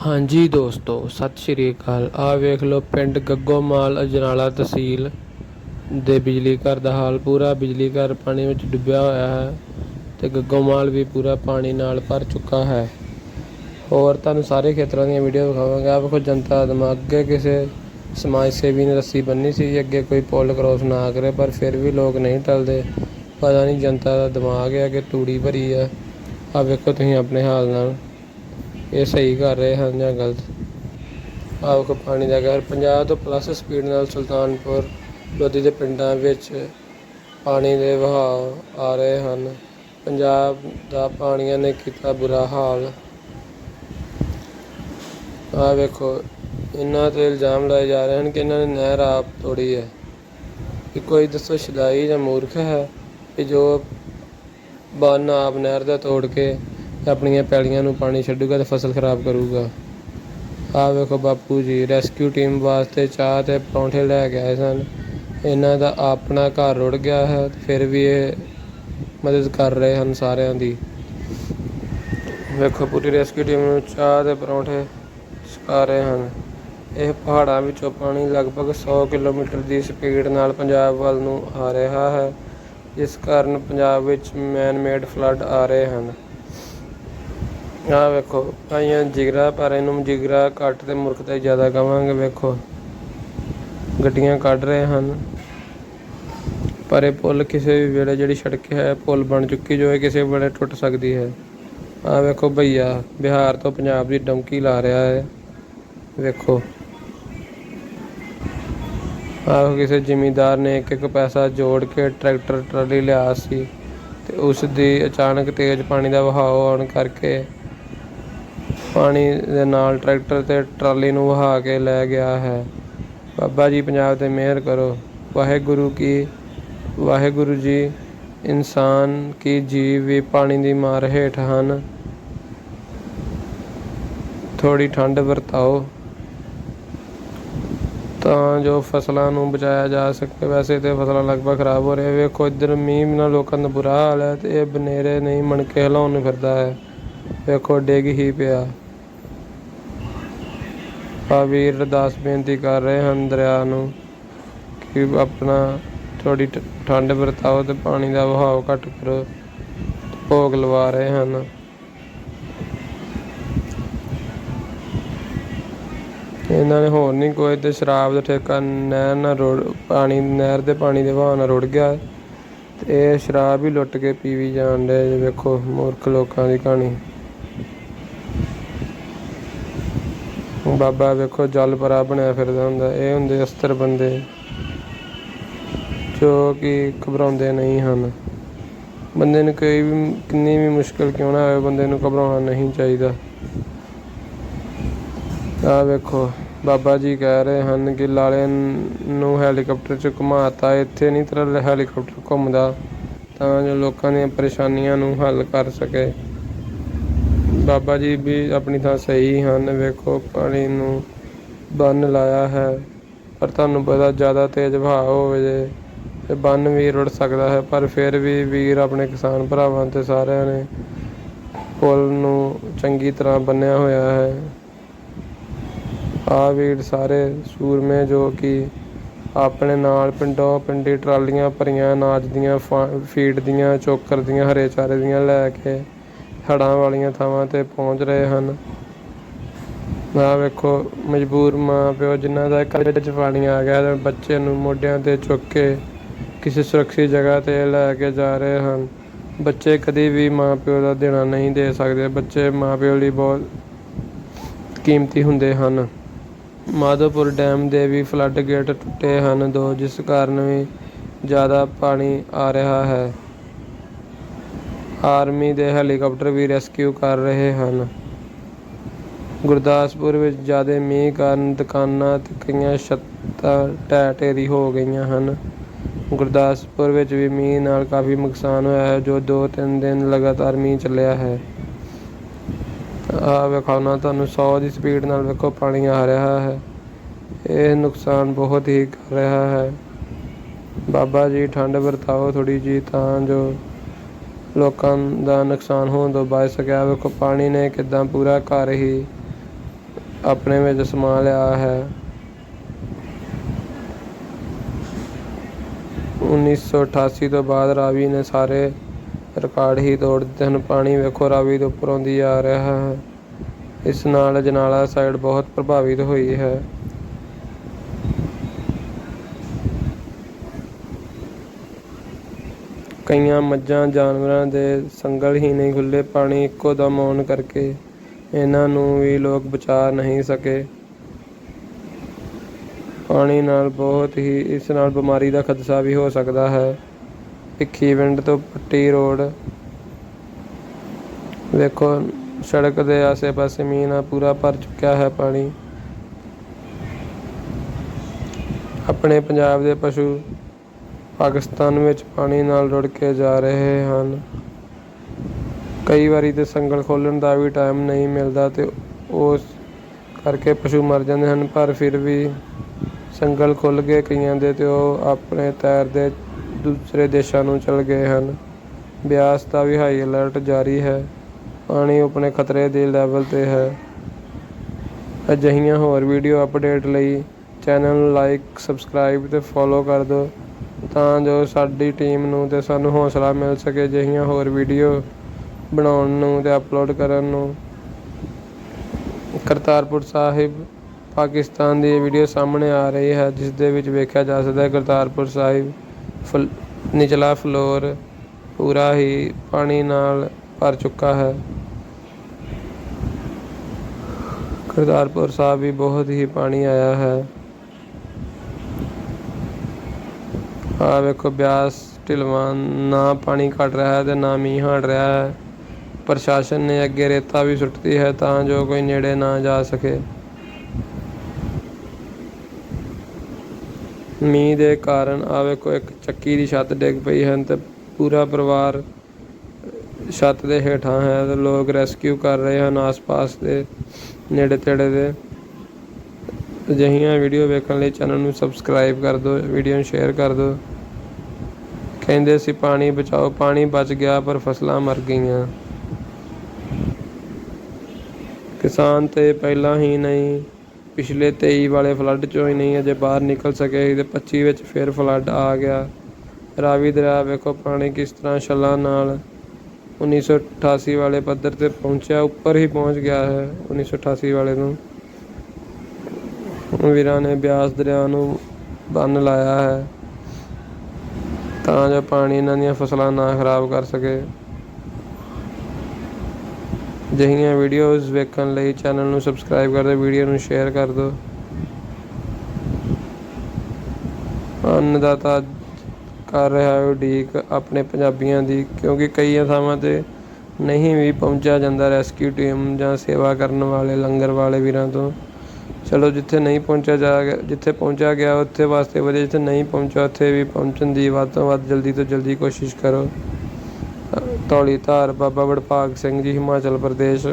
ਹਾਂਜੀ ਦੋਸਤੋ, ਸਤਿ ਸ਼੍ਰੀ ਅਕਾਲ। ਆ ਵੇਖ ਲਓ, ਪਿੰਡ ਗੱਗੋਮਾਲ, ਅਜਨਾਲਾ ਤਹਿਸੀਲ ਦੇ ਬਿਜਲੀ ਘਰ ਦਾ ਹਾਲ। ਪੂਰਾ ਬਿਜਲੀ ਘਰ ਪਾਣੀ ਵਿੱਚ ਡੁੱਬਿਆ ਹੋਇਆ ਹੈ ਤੇ ਗੱਗੋਮਾਲ ਵੀ ਪੂਰਾ ਪਾਣੀ ਨਾਲ ਭਰ ਚੁੱਕਾ ਹੈ। ਹੋਰ ਤੁਹਾਨੂੰ ਸਾਰੇ ਖੇਤਰਾਂ ਦੀਆਂ ਵੀਡੀਓ ਦਿਖਾਵਾਂਗਾ। ਆਹ ਵੇਖੋ, ਜਨਤਾ ਦਿਮਾਗ। ਅੱਗੇ ਕਿਸੇ ਸਮਾਜ ਸੇਵੀ ਨੇ ਰੱਸੀ ਬੰਨੀ ਸੀ, ਅੱਗੇ ਕੋਈ ਪੁਲ ਕ੍ਰੋਸ ਨਾ ਕਰੇ, ਪਰ ਫਿਰ ਵੀ ਲੋਕ ਨਹੀਂ ਟਲਦੇ। ਪਤਾ ਨਹੀਂ ਜਨਤਾ ਦਾ ਦਿਮਾਗ ਹੈ ਕਿ ਤੂੜੀ ਭਰੀ ਆ ਆ ਵੇਖੋ, ਤੁਸੀਂ ਆਪਣੇ ਹਾਲ ਨਾਲ। ਇਹ ਸਹੀ ਕਰ ਰਹੇ ਹਨ ਜਾਂ ਗਲਤ? ਆਪ ਕੋ ਪਾਣੀ ਦਾ ਘਰ 50 ਤੋਂ ਪਲੱਸ ਸਪੀਡ ਨਾਲ ਸੁਲਤਾਨਪੁਰ ਲੋਧੀ ਦੇ ਪਿੰਡਾਂ ਵਿੱਚ ਪਾਣੀ ਦੇ ਵਹਾਅ ਆ ਰਹੇ ਹਨ। ਪੰਜਾਬ ਦਾ ਪਾਣੀਆਂ ਨੇ ਕੀਤਾ ਬੁਰਾ ਹਾਲ। ਆ ਵੇਖੋ ਇਹਨਾਂ ਤੇ ਇਲਜ਼ਾਮ ਲਾਏ ਜਾ ਰਹੇ ਹਨ ਕਿ ਇਹਨਾਂ ਨੇ ਨਹਿਰ ਆਪ ਤੋੜੀ ਹੈ। ਕਿ ਕੋਈ ਦੱਸੋ, ਸ਼ਦਾਈ ਜਾਂ ਮੂਰਖ ਹੈ ਕਿ ਜੋ ਬੰਨ ਆਪ ਨਹਿਰ ਦਾ ਤੋੜ ਕੇ ਆਪਣੀਆਂ ਪੈਲੀਆਂ ਨੂੰ ਪਾਣੀ ਛੱਡੂਗਾ ਤੇ ਫਸਲ ਖਰਾਬ ਕਰੂਗਾ। ਆ ਵੇਖੋ ਬਾਪੂ ਜੀ ਰੈਸਕਿਊ ਟੀਮ ਵਾਸਤੇ ਚਾਹ ਤੇ ਪਰੌਂਠੇ ਲੈ ਕੇ ਆਏ ਸਨ। ਇਹਨਾਂ ਦਾ ਆਪਣਾ ਘਰ ਰੁੜ ਗਿਆ ਹੈ, ਫਿਰ ਵੀ ਇਹ ਮਦਦ ਕਰ ਰਹੇ ਹਨ ਸਾਰਿਆਂ ਦੀ। ਵੇਖੋ ਪੂਰੀ ਰੈਸਕਿਊ ਟੀਮ ਨੂੰ ਚਾਹ ਤੇ ਪਰੌਂਠੇ ਛਕਾ ਰਹੇ ਹਨ। ਇਹ ਪਹਾੜਾਂ ਵਿੱਚੋਂ ਪਾਣੀ ਲਗਭਗ 100 ਕਿਲੋਮੀਟਰ ਦੀ ਸਪੀਡ ਨਾਲ ਪੰਜਾਬ ਵੱਲ ਨੂੰ ਆ ਰਿਹਾ ਹੈ, ਜਿਸ ਕਾਰਨ ਪੰਜਾਬ ਵਿੱਚ ਮੈਨ ਮੇਡ ਫਲੱਡ ਆ ਰਹੇ ਹਨ। ਆ ਵੇਖੋ, ਭਾਈਆਂ ਜਿਗਰਾ ਪਰ ਇਹਨੂੰ ਜਿਗਰਾ ਘੱਟ ਤੇ ਮੁਰਖ ਜ਼ਿਆਦਾ ਕਵਾਂਗੇ, ਵੇਖੋ। ਗੱਡੀਆਂ ਕੱਢ ਰਹੇ ਹਨ। ਪਰ ਇਹ ਪੁਲ ਕਿਸੇ ਵੀ ਵੇਲੇ ਜਿਹੜੀ ਸੜਕ ਹੈ, ਪੁੱਲ ਬਣ ਚੁੱਕੀ ਜੋ ਹੈ ਕਿਸੇ ਵੇਲੇ ਟੁੱਟ ਸਕਦੀ ਹੈ। ਆ ਵੇਖੋ ਭਈਆ, ਬਿਹਾਰ ਤੋਂ ਪੰਜਾਬ ਦੀ ਡੌਂਕੀ ਲਾ ਰਿਹਾ ਹੈ। ਵੇਖੋ। ਆਹ ਕਿਸੇ ਜ਼ਿਮੀਂਦਾਰ ਨੇ ਇੱਕ ਇੱਕ ਪੈਸਾ ਜੋੜ ਕੇ ਟਰੈਕਟਰ ਟਰਾਲੀ ਲਿਆ ਸੀ ਤੇ ਉਸ ਦੀ ਅਚਾਨਕ ਤੇਜ਼ ਪਾਣੀ ਦਾ ਵਹਾਅ ਆਉਣ ਕਰਕੇ ਪਾਣੀ ਦੇ ਨਾਲ ਟਰੈਕਟਰ ਤੇ ਟਰਾਲੀ ਨੂੰ ਵਹਾ ਕੇ ਲੈ ਗਿਆ ਹੈ। ਬਾਬਾ ਜੀ ਪੰਜਾਬ ਤੇ ਮਿਹਰ ਕਰੋ। ਵਾਹਿਗੁਰੂ ਕੀ, ਵਾਹਿਗੁਰੂ ਜੀ, ਇਨਸਾਨ ਕੀ ਜੀਵ ਵੀ ਪਾਣੀ ਦੀ ਮਾਰ ਹੇਠ ਹਨ। ਥੋੜੀ ਠੰਡ ਵਰਤਾਓ, ਤਾਂ ਜੋ ਫਸਲਾਂ ਨੂੰ ਬਚਾਇਆ ਜਾ ਸਕੇ। ਵੈਸੇ ਤੇ ਫਸਲਾਂ ਲਗਭਗ ਖਰਾਬ ਹੋ ਰਹੀਆਂ। ਵੇਖੋ, ਇੱਧਰ ਮੀਂਹ ਨਾਲ ਲੋਕਾਂ ਦਾ ਬੁਰਾ ਹਾਲ ਹੈ ਤੇ ਇਹ ਬਨੇਰੇ ਨਹੀਂ ਮਣ ਕੇ ਹਿਲਾਉਣ ਨੂੰ ਫਿਰਦਾ ਹੈ। ਵੇਖੋ, ਡਿੱਗ ਹੀ ਪਿਆ। ਆ ਵੀਰ ਅਰਦਾਸ ਬੇਨਤੀ ਕਰ ਰਹੇ ਹਨ ਦਰਿਆ ਨੂੰ ਕਿ ਆਪਣਾ ਥੋੜੀ ਠੰਡ ਵਰਤਾਓ ਤੇ ਪਾਣੀ ਦਾ ਵਹਾਅ ਘੱਟ ਕਰੋ ਭੋਗ ਲਵਾ ਰਹੇ ਹਨ। ਇਹਨਾਂ ਨੇ ਹੋਰ ਨਹੀਂ ਕੋਈ ਤੇ ਸ਼ਰਾਬ ਦਾ ਠੇਕਾ ਨਹਿਰ ਨਾਲ ਰੁੜ, ਪਾਣੀ, ਨਹਿਰ ਦੇ ਪਾਣੀ ਦੇ ਵਹਾਅ ਨਾਲ ਰੁੜ ਗਿਆ। ਤੇ ਇਹ ਸ਼ਰਾਬ ਹੀ ਲੁੱਟ ਕੇ ਪੀਵੀ ਜਾਣ ਡੇ ਵੇਖੋ, ਮੂਰਖ ਲੋਕਾਂ ਦੀ ਕਹਾਣੀ। ਬਾਬਾ ਵੇਖੋ ਜਲ ਪਰਾ ਬਣਿਆ ਫਿਰਦਾ ਹੁੰਦਾ। ਇਹ ਹੁੰਦੇ ਅਸਤਰ ਬੰਦੇ, ਜੋ ਕਿ ਘਬਰਾਉਂਦੇ ਨਹੀਂ ਹਨ। ਬੰਦੇ ਨੂੰ ਕੋਈ ਵੀ, ਕਿੰਨੀ ਵੀ ਮੁਸ਼ਕਲ ਕਿਉਂ ਨਾ ਹੋਵੇ, ਬੰਦੇ ਨੂੰ ਘਬਰਾਉਣਾ ਨਹੀਂ ਚਾਹੀਦਾ। ਆ ਵੇਖੋ, ਬਾਬਾ ਜੀ ਕਹਿ ਰਹੇ ਹਨ ਕਿ ਲਾਲੇ ਨੂੰ ਹੈਲੀਕਾਪਟਰ 'ਚ ਘੁਮਾਤਾ, ਇੱਥੇ ਨਹੀਂ ਤੇਰਾ ਹੈਲੀਕਾਪਟਰ ਘੁੰਮਦਾ, ਤਾਂ ਜੋ ਲੋਕਾਂ ਦੀਆਂ ਪਰੇਸ਼ਾਨੀਆਂ ਨੂੰ ਹੱਲ ਕਰ ਸਕੇ। ਬਾਬਾ ਜੀ ਵੀ ਆਪਣੀ ਥਾਂ ਸਹੀ ਹਨ, ਵੇਖੋ ਪਾਣੀ ਨੂੰ ਬੰਨ ਲਾਇਆ ਹੈ, ਪਰ ਤੁਹਾਨੂੰ ਪਤਾ ਜ਼ਿਆਦਾ ਤੇਜ਼ ਵਹਾਅ ਹੋਵੇ ਜੇ ਤੇ ਬੰਨ ਵੀ ਰੁੜ ਸਕਦਾ ਹੈ, ਪਰ ਫਿਰ ਵੀ ਵੀਰ ਆਪਣੇ ਕਿਸਾਨ ਭਰਾਵਾਂ ਤੇ ਸਾਰਿਆਂ ਨੇ ਪੁਲ ਨੂੰ ਚੰਗੀ ਤਰ੍ਹਾਂ ਬੰਨਿਆ ਹੋਇਆ ਹੈ। ਆ ਵੀਰ ਸਾਰੇ ਸੂਰਮੇ ਜੋ ਕਿ ਆਪਣੇ ਨਾਲ ਪਿੰਡੋਂ ਪਿੰਡੀ ਟਰਾਲੀਆਂ ਭਰੀਆਂ, ਅਨਾਜ ਦੀਆਂ ਫਾ- ਫੀਡ ਦੀਆਂ, ਚੋਕਰ ਦੀਆਂ, ਹਰੇ ਚਾਰੇ ਦੀਆਂ ਲੈ ਕੇ ਹੜਾਂ ਵਾਲੀਆਂ ਥਾਵਾਂ ਤੇ ਪਹੁੰਚ ਰਹੇ ਹਨ। ਆ ਵੇਖੋ ਮਜਬੂਰ ਮਾਂ ਪਿਓ ਜਿਨ੍ਹਾਂ ਦਾ ਘਰ ਵਿੱਚ ਪਾਣੀ ਆ ਗਿਆ ਤੇ ਬੱਚੇ ਨੂੰ ਮੋਢਿਆਂ ਤੇ ਚੁੱਕ ਕੇ ਕਿਸੇ ਸੁਰੱਖਿਅਤ ਜਗ੍ਹਾ ਤੇ ਲੈ ਕੇ ਜਾ ਰਹੇ ਹਨ। ਬੱਚੇ ਕਦੇ ਵੀ ਮਾਂ ਪਿਓ ਦਾ ਦੇਣਾ ਨਹੀਂ ਦੇ ਸਕਦੇ। ਬੱਚੇ ਮਾਂ ਪਿਓ ਲਈ ਬਹੁਤ ਕੀਮਤੀ ਹੁੰਦੇ ਹਨ। ਮਾਧੋਪੁਰ ਡੈਮ ਦੇ ਵੀ ਫਲੱਡ ਗੇਟ ਟੁੱਟੇ ਹਨ। ਦੋ ਜਿਸ ਕਾਰਨ ਵੀ ਜ਼ਿਆਦਾ ਪਾਣੀ ਆ ਰਿਹਾ ਹੈ। ਆਰਮੀ ਦੇ ਹੈਲੀਕਾਪਟਰ ਵੀ ਰੈਸਕਿਊ ਕਰ ਰਹੇ ਹਨ। ਗੁਰਦਾਸਪੁਰ ਵਿੱਚ ਜ਼ਿਆਦਾ ਮੀਂਹ ਕਾਰਨ ਦੁਕਾਨਾਂ ਤੇ ਕਈਆਂ ਛੱਤਾਂ ਢਹਿ ਢੇਰੀ ਹੋ ਗਈਆਂ ਹਨ। ਗੁਰਦਾਸਪੁਰ ਵਿੱਚ ਵੀ ਮੀਂਹ ਨਾਲ ਕਾਫੀ ਨੁਕਸਾਨ ਹੋਇਆ ਹੈ, ਜੋ 2-3 ਦਿਨ ਲਗਾਤਾਰ ਮੀਂਹ ਚੱਲਿਆ ਹੈ। ਆ ਵੇਖਾਉਣਾ ਤੁਹਾਨੂੰ 100 ਦੀ ਸਪੀਡ ਨਾਲ ਵੇਖੋ ਪਾਣੀ ਆ ਰਿਹਾ ਹੈ। ਇਹ ਨੁਕਸਾਨ ਬਹੁਤ ਹੀ ਕਰ ਰਿਹਾ ਹੈ। ਬਾਬਾ ਜੀ ਠੰਡ ਵਰਤਾਓ ਥੋੜੀ ਜੀ ਤਾਂ ਜੋ ਲੋਕਾਂ ਦਾ ਨੁਕਸਾਨ ਹੋਣ ਤੋਂ ਬਚ ਸਕਿਆ। ਵੇਖੋ, ਪਾਣੀ ਨੇ ਕਿਦਾਂ ਪੂਰਾ ਘਰ ਹੀ ਆਪਣੇ ਵਿੱਚ ਸਮਾ ਲਿਆ ਹੈ। 1988 ਤੋਂ ਬਾਅਦ ਰਾਵੀ ਨੇ ਸਾਰੇ ਰਿਕਾਰਡ ਹੀ ਤੋੜ ਦਿੱਤੇ ਹਨ। ਪਾਣੀ ਵੇਖੋ, ਰਾਵੀ ਦੇ ਉੱਪਰੋਂ ਦੀ ਆ ਰਿਹਾ ਹੈ। ਇਸ ਨਾਲ ਅਜਨਾਲਾ ਸਾਈਡ ਬਹੁਤ ਪ੍ਰਭਾਵਿਤ ਹੋਈ ਹੈ। ਕਈਆਂ ਮੱਝਾਂ, ਜਾਨਵਰਾਂ ਦੇ ਸੰਗਲ ਹੀ ਨਹੀਂ ਖੁੱਲੇ ਪਾਣੀ ਇੱਕੋ ਦਮ ਆਉਣ ਕਰਕੇ ਇਹਨਾਂ ਨੂੰ ਵੀ ਲੋਕ ਬਚਾ ਨਹੀਂ ਸਕੇ। ਪਾਣੀ ਨਾਲ ਬਹੁਤ ਹੀ, ਇਸ ਨਾਲ ਬਿਮਾਰੀ ਦਾ ਖਦਸ਼ਾ ਵੀ ਹੋ ਸਕਦਾ ਹੈ। ਭਿੱਖੀ ਭਿੱਖੀਵਿੰਡ ਤੋਂ ਪੱਟੀ ਰੋਡ। ਵੇਖੋ ਸੜਕ ਦੇ ਆਸੇ-ਪਾਸੇ ਮੀਂਹ ਪੂਰਾ ਭਰ ਚੁੱਕਿਆ ਹੈ ਪਾਣੀ। ਆਪਣੇ ਪੰਜਾਬ ਦੇ ਪਸ਼ੂ ਪਾਕਿਸਤਾਨ ਵਿੱਚ ਪਾਣੀ ਨਾਲ ਰੁੜ ਕੇ ਜਾ ਰਹੇ ਹਨ। ਕਈ ਵਾਰੀ ਤੇ ਸੰਗਲ ਖੋਲਣ ਦਾ ਵੀ ਟਾਈਮ ਨਹੀਂ ਮਿਲਦਾ ਤੇ ਉਸ ਕਰਕੇ ਪਸ਼ੂ ਮਰ ਜਾਂਦੇ ਹਨ, ਪਰ ਫਿਰ ਵੀ ਸੰਗਲ ਖੁੱਲ ਗਏ ਕਈਆਂ ਦੇ ਤੇ ਉਹ ਆਪਣੇ ਤੈਰਦੇ ਦੂਸਰੇ ਦੇਸ਼ਾਂ ਨੂੰ ਚਲ ਗਏ ਹਨ। ਬਿਆਸ ਦਾ ਵੀ ਹਾਈ ਅਲਰਟ ਜਾਰੀ ਹੈ। ਪਾਣੀ ਆਪਣੇ ਖਤਰੇ ਦੇ ਲੈਵਲ ਤੇ ਹੈ। ਅਜਿਹੀਆਂ ਹੋਰ ਵੀਡੀਓ ਅਪਡੇਟ ਲਈ ਚੈਨਲ ਨੂੰ ਲਾਈਕ ਸਬਸਕ੍ਰਾਈਬ ਤੇ ਫੋਲੋ ਕਰ ਦਿਓ। ਤਾਂ ਜੋ ਸਾਡੀ ਟੀਮ ਨੂੰ ਤੇ ਸਾਨੂੰ ਹੌਸਲਾ ਮਿਲ ਸਕੇ ਅਜਿਹੀਆਂ ਹੋਰ ਵੀਡੀਓ ਬਣਾਉਣ ਨੂੰ ਤੇ ਅਪਲੋਡ ਕਰਨ ਨੂੰ। ਕਰਤਾਰਪੁਰ ਸਾਹਿਬ, ਪਾਕਿਸਤਾਨ ਦੀ ਇਹ ਵੀਡੀਓ ਸਾਹਮਣੇ ਆ ਰਹੀ ਹੈ, ਜਿਸ ਦੇ ਵਿੱਚ ਵੇਖਿਆ ਜਾ ਸਕਦਾ ਹੈ ਕਰਤਾਰਪੁਰ ਸਾਹਿਬ ਫਲ, ਨਿਚਲਾ ਫਲੋਰ ਪੂਰਾ ਹੀ ਪਾਣੀ ਨਾਲ ਭਰ ਚੁੱਕਾ ਹੈ। ਕਰਤਾਰਪੁਰ ਸਾਹਿਬ ਵੀ ਬਹੁਤ ਹੀ ਪਾਣੀ ਆਇਆ ਹੈ। ਆ ਵੇਖੋ, ਬਿਆਸ ਢਿਲਵਾਂ, ਨਾ ਪਾਣੀ ਘਟ ਰਿਹਾ ਹੈ ਤੇ ਨਾ ਮੀਂਹ ਹਟ ਰਿਹਾ ਹੈ। ਪ੍ਰਸ਼ਾਸਨ ਨੇ ਅੱਗੇ ਰੇਤਾ ਵੀ ਸੁੱਟਦੀ ਹੈ ਤਾਂ ਜੋ ਕੋਈ ਨੇੜੇ ਨਾ ਜਾ ਸਕੇ। ਮੀਂਹ ਦੇ ਕਾਰਨ ਆ ਵੇਖੋ, ਇੱਕ ਚੱਕੀ ਦੀ ਛੱਤ ਡਿੱਗ ਪਈ ਹੈ ਤੇ ਪੂਰਾ ਪਰਿਵਾਰ ਛੱਤ ਦੇ ਹੇਠਾਂ ਹੈ ਤੇ ਲੋਕ ਰੈਸਕਿਊ ਕਰ ਰਹੇ ਹਨ ਆਸ-ਪਾਸ ਦੇ ਨੇੜੇ ਤੇੜੇ ਦੇ। ਅਜਿਹੀਆਂ ਵੀਡੀਓ ਵੇਖਣ ਲਈ ਚੈਨਲ ਨੂੰ ਸਬਸਕ੍ਰਾਈਬ ਕਰ ਦਿਓ, ਵੀਡੀਓ ਨੂੰ ਸ਼ੇਅਰ ਕਰ ਦਿਓ। ਕਹਿੰਦੇ ਸੀ, ਪਾਣੀ ਬਚਾਓ, ਪਾਣੀ ਬਚ ਗਿਆ, ਪਰ ਫਸਲਾਂ ਮਰ ਗਈਆਂ। ਕਿਸਾਨ ਤੇ ਪਹਿਲਾਂ ਹੀ ਨਹੀਂ, ਪਿਛਲੇ 23 ਵਾਲੇ ਫਲੱਡ ਚੋਂ ਹੀ ਨਹੀਂ ਅਜੇ ਬਾਹਰ ਨਿਕਲ ਸਕੇ ਸੀ ਤੇ 25 ਵਿੱਚ ਫਿਰ ਫਲੱਡ ਆ ਗਿਆ। ਰਾਵੀ ਦਰਿਆ ਵੇਖੋ ਪਾਣੀ ਕਿਸ ਤਰ੍ਹਾਂ ਛੱਲਾਂ ਨਾਲ 1988 ਵਾਲੇ ਪੱਧਰ ਤੇ ਪਹੁੰਚਿਆ, ਉੱਪਰ ਹੀ ਪਹੁੰਚ ਗਿਆ ਹੈ 1988 ਵਾਲੇ ਨੂੰ। ਵੀਰਾਂ ਨੇ ਬਿਆਸ ਦਰਿਆ ਨੂੰ ਬੰਨ ਲਾਇਆ ਹੈ। ਤਾਂ ਜੋ ਪਾਣੀ ਇਹਨਾਂ ਦੀਆਂ ਫਸਲਾਂ ਨਾ ਖਰਾਬ ਕਰ ਸਕੇ। ਅਜਿਹੀਆਂ ਵੀਡੀਓਜ਼ ਵੇਖਣ ਲਈ ਚੈਨਲ ਨੂੰ ਸਬਸਕ੍ਰਾਈਬ ਕਰ ਦਿਓ ਵੀਡੀਓ ਨੂੰ ਸ਼ੇਅਰ ਕਰ ਦਿਓ। ਅੰਨਦਾਤਾ ਕਰ ਰਿਹਾ ਹੈ ਉਡੀਕ ਆਪਣੇ ਪੰਜਾਬੀਆਂ ਦੀ, ਕਿਉਂਕਿ ਕਈ ਥਾਵਾਂ ਤੇ ਨਹੀਂ ਵੀ ਪਹੁੰਚਿਆ ਜਾਂਦਾ ਰੈਸਕਿਊ ਟੀਮ ਜਾਂ ਸੇਵਾ ਕਰਨ ਵਾਲੇ ਲੰਗਰ ਵਾਲੇ ਵੀਰਾਂ ਤੋਂ। ਚਲੋ ਜਿੱਥੇ ਨਹੀਂ ਪਹੁੰਚਿਆ ਜਾ ਜਿੱਥੇ ਪਹੁੰਚਿਆ ਗਿਆ ਉੱਥੇ ਵਾਸਤੇ ਵਧੀਆ, ਜਿੱਥੇ ਨਹੀਂ ਪਹੁੰਚਿਆ ਉੱਥੇ ਵੀ ਪਹੁੰਚਣ ਦੀ ਵੱਧ ਤੋਂ ਵੱਧ ਜਲਦੀ ਤੋਂ ਜਲਦੀ ਕੋਸ਼ਿਸ਼ ਕਰੋ। ਧੌਲੀ ਧਾਰ, ਬਾਬਾ ਵਡਭਾਗ ਸਿੰਘ ਜੀ, ਹਿਮਾਚਲ ਪ੍ਰਦੇਸ਼।